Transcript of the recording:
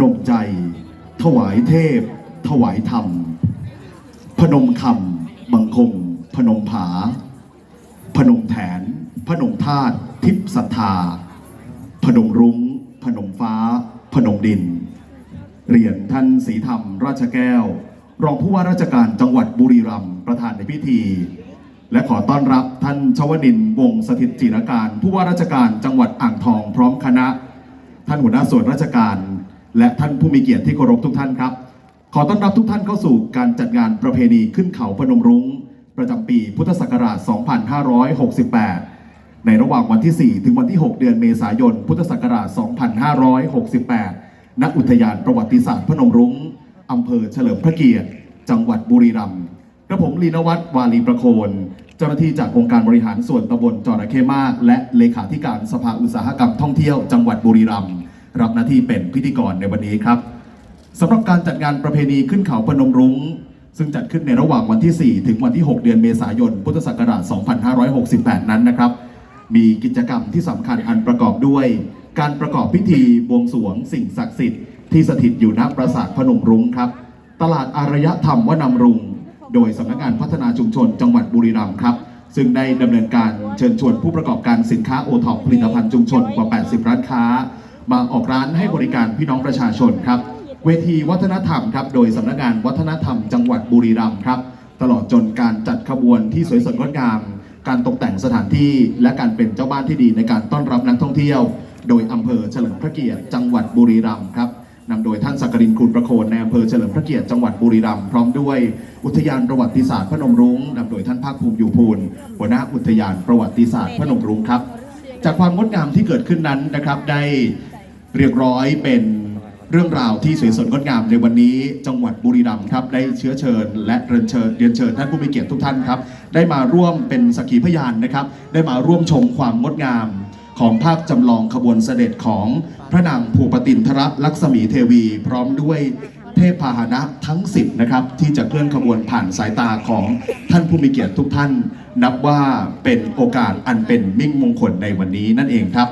นมใจ ถวายเทพ ถวายธรรม พนมคำบังคงพนมผา พนมแถน พนมธาตุทิพย์ศรัทธา พนมรุง้ง พนมฟ้า พนมดิน เรียนท่านศรีธรรม ราชแก้ว รองผู้ว่าราชการจังหวัดบุรีรัมย์ประธานในพิธี และขอต้อนรับท่านชวนินวงสถิตจิรการ ผู้ว่าราชการจังหวัดอ่างทองพร้อมคณะ ท่านหัวหน้าส่วนราชการ และท่านผู้มีเกียรติที่เคารพทุกท่านครับ ขอต้อนรับทุกท่านเข้าสู่การจัดงานประเพณีขึ้นเขาพนมรุง้ง ประจำปีพุทธศักราช 2568 ในระหว่างวันที่ 4 ถึงวันที่ 6 เดือนเมษายน พุทธศักราช 2568 ณ อุทยานประวัติศาสตร์พนมรุง้งอำเภอเฉลิมพระเกียรติ จังหวัดบุรีรัมย์กระผมลีนวัฒน์วาลีประโคน เจ้าหน้าที่จากองค์การบริหารส่วนตำบลจอระเข้มาก และเลขาธิการสภาอุตสาหกรรมท่องเที่ยวจังหวัดบุรีรัมย์ รับหน้าที่เป็นพิธีกรในวันนี้ครับสำหรับการจัดงานประเพณีขึ้นเขาพนมรุง้ง ซึ่งจัดขึ้นในระหว่างวันที่ 4 ถึงวันที่ 6 เดือนเมษายน พุทธศักราช 2568 นั้นนะครับ มีกิจกรรมที่สำคัญอันประกอบด้วย การประกอบพิธีบวงสรวงสิ่งศักดิ์สิทธิ์ที่สถิตอยู่ณปราสาทพนมรุ้งครับ ตลาดอารยธรรมวนำรุง โดยสำนักงานพัฒนาชุมชนจังหวัดบุรีรัมย์ครับ ซึ่งได้ดำเนินการเชิญชวนผู้ประกอบการสินค้าโอท็อปผลิตภัณฑ์ชุมชนกว่า 80 ร้านค้า มาออกร้านให้บริการพี่น้องประชาชนครับ เวทีวัฒนธรรมครับโดยสำนักงานวัฒนธรรมจังหวัดบุรีรัมย์ครับ ตลอดจนการจัดขบวนที่สวยสดงดงาม การตกแต่งสถานที่ และการเป็นเจ้าบ้านที่ดีในการต้อนรับนักท่องเที่ยว โดยอำเภอเฉลิมพระเกียรติจังหวัดบุรีรัมย์ครับนำโดยท่านสักกรินคุณประโคนในอำเภอเฉลิมพระเกียรติจังหวัดบุรีรัมย์พร้อมด้วยอุทยานประวัติศาสตร์พนมรุ้งนำโดยท่านภาคภูมิอยู่ภูลหัวหน้าอุทยานประวัติศาสตร์พนมรุ้งครับ จากความงดงามที่เกิดขึ้นนั้นนะครับได้ เรียกร้อยเป็นเรื่องราวที่สวยสดงดงามในวันนี้จังหวัดบุรีรัมย์ครับได้เชื้อเชิญ และเรียนเชิญเรียนเชิญท่านผู้มีเกียรติทุกท่านครับ ได้มาร่วมเป็นสักขีพยานนะครับ ได้มาร่วมชมความงดงาม ของภาพจำลองขบวนเสด็จของพระนางภูปตินทรลักษมีเทวี พร้อมด้วยเทพพาหนะทั้ง 10 นะครับ ที่จะเคลื่อนขบวนผ่านสายตาของท่านผู้มีเกียรติทุกท่าน นับว่าเป็นโอกาสอันเป็นมิ่งมงคลในวันนี้นั่นเองครับ